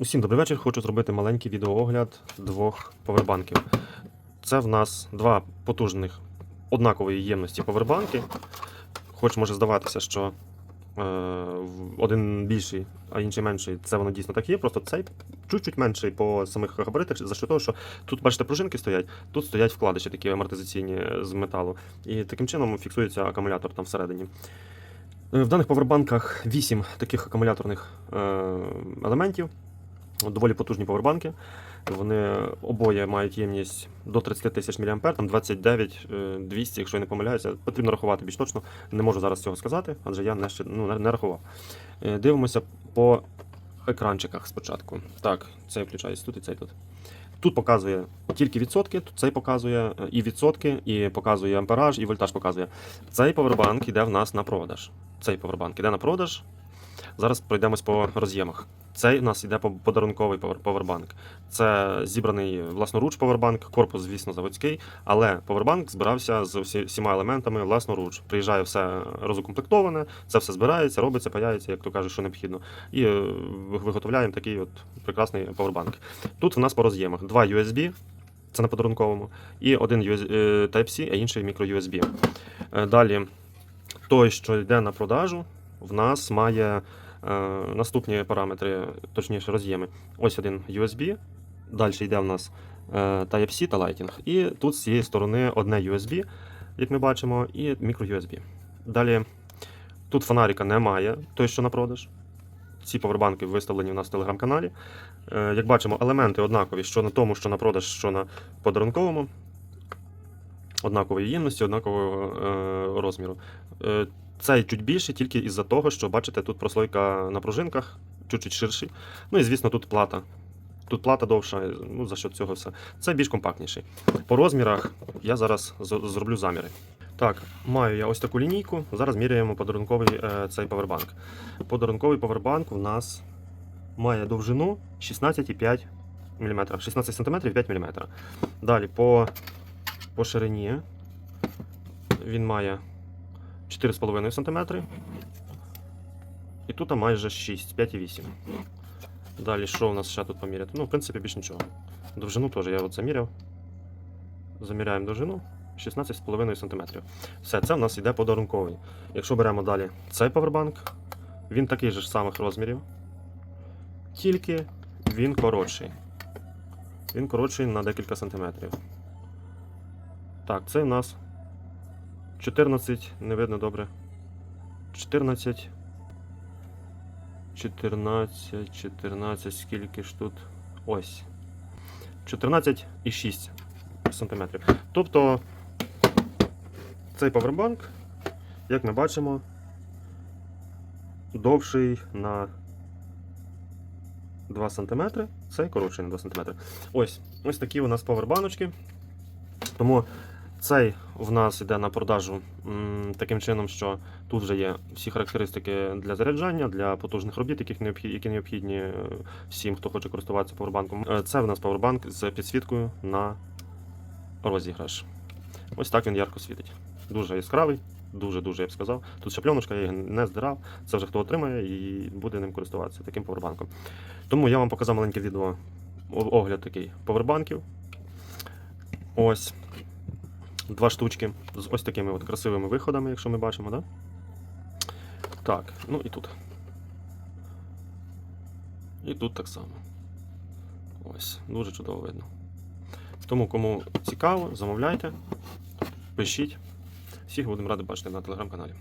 Усім добрий вечір. Хочу зробити маленький відеоогляд двох повербанків. Це в нас два потужних однакової ємності повербанки. Хоч може здаватися, що е, один більший, а інший менший. Це воно дійсно так є. Просто цей чуть-чуть менший по самих габаритах, за що того, що тут, бачите, пружинки стоять, тут стоять вкладиші такі амортизаційні з металу. І таким чином фіксується акумулятор там всередині. Е, В даних повербанках 8 таких акумуляторних е, елементів. Доволі потужні повербанки. Вони обоє мають ємність до 30 тисяч мА, там 29 е, 200, якщо я не помиляюся. Потрібно рахувати більш точно. Не можу зараз цього сказати, адже я не, ну, не- рахував. Е, Дивимося по екранчиках спочатку. Так, цей включається тут і цей тут. Тут показує тільки відсотки, тут цей показує е, і відсотки, і показує ампераж, і вольтаж показує. Цей повербанк йде в нас на продаж. Цей повербанк іде на продаж. Зараз пройдемось по роз'ємах. Цей у нас по- подарунковий повер- повербанк. Це зібраний власноруч повербанк, корпус, звісно, заводський, але повербанк збирався з всі- всіма елементами власноруч. Приїжджає все розукомплектоване, це все збирається, робиться, паяється, як то кажуть, що необхідно. І е, виготовляємо такий от прекрасний повербанк. Тут у нас по роз'ємах два USB, це на подарунковому, і один е, Type-C, а інший micro-USB. Е, Далі, той, що йде на продажу, в нас має наступні параметри, точніше роз'єми. Ось один USB, далі йде в нас е, Type-C та Lighting. І тут з цієї сторони одне USB, як ми бачимо, і micro-USB. Далі тут фонарика немає, той, що на продаж. Ці повербанки виставлені у нас в телеграм-каналі. Е, Як бачимо, елементи однакові, що на тому, що на продаж, що на подарунковому. Однакової ємності, однакового е, розміру. Цей чуть більший тільки із-за того, що бачите, тут прослойка на пружинках, чуть-чуть ширший. Ну і звісно, тут плата. Тут плата довша, ну за що цього все. Це більш компактніший. По розмірах я зараз зроблю заміри. Так, маю я ось таку лінійку. Зараз міряємо подарунковий е, цей повербанк. Подарунковий повербанк у нас має довжину 16,5 мм, 16 см 5 мм. Далі по, по ширині він має 4,5 см. І тут майже 6, 5,8. Далі, що у нас ще тут поміряти? Ну, в принципі, більш нічого. Довжину теж я от заміряв. Заміряємо довжину 16,5 см. Все, це в нас йде подарунковий. Якщо беремо далі цей повербанк, він такий же ж самих розмірів. Тільки він коротший. Він коротший на декілька сантиметрів. Так, це в нас 14, не видно добре. 14. 14, 14, скільки ж тут? Ось. 14,6 сантиметрів. Тобто цей павербанк, як ми бачимо, довший на 2 см, цей коротший на 2 см. Ось, ось такі у нас павербаночки. Тому цей в нас йде на продажу таким чином, що тут вже є всі характеристики для заряджання, для потужних робіт, яких необхід- які необхідні е, всім, хто хоче користуватися павербанком. Е, Це в нас павербанк з підсвіткою на розіграш. Ось так він ярко світить. Дуже яскравий, дуже-дуже я б сказав. Тут ще пленочка, я її не здирав. Це вже хто отримає і буде ним користуватися таким павербанком. Тому я вам показав маленьке відео огляд такий павербанків. Ось два штучки з ось такими от красивими виходами, якщо ми бачимо, да? Так, ну і тут. І тут так само. Ось, дуже чудово видно. Тому, кому цікаво, замовляйте, пишіть. Всіх будемо раді бачити на телеграм-каналі.